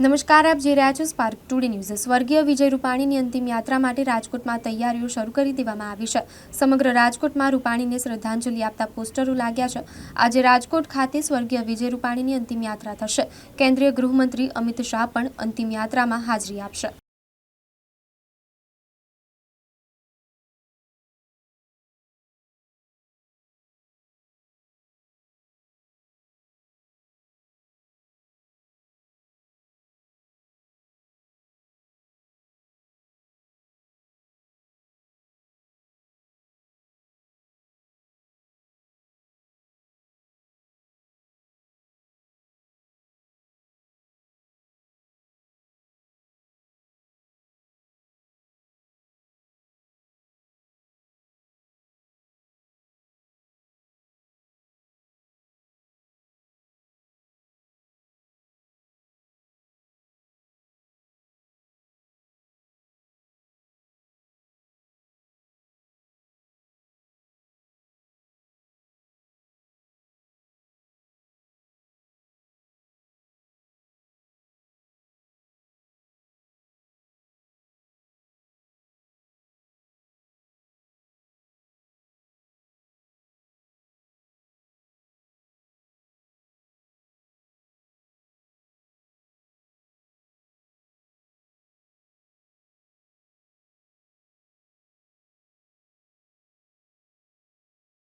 નમસ્કાર, આપ જે રહ્યા છો સ્પાર્ક ટુડે ન્યૂઝ સ્વર્ગીય વિજય રૂપાણીની અંતિમ યાત્રા માટે રાજકોટમાં તૈયારીઓ શરૂ કરી દેવામાં આવી છે. સમગ્ર રાજકોટમાં રૂપાણીને શ્રદ્ધાંજલિ આપતા પોસ્ટરો લાગ્યા છે. આજે રાજકોટ ખાતે સ્વર્ગીય વિજય રૂપાણીની અંતિમ યાત્રા થશે. કેન્દ્રીય ગૃહમંત્રી અમિત શાહ પણ અંતિમ યાત્રામાં હાજરી આપશે.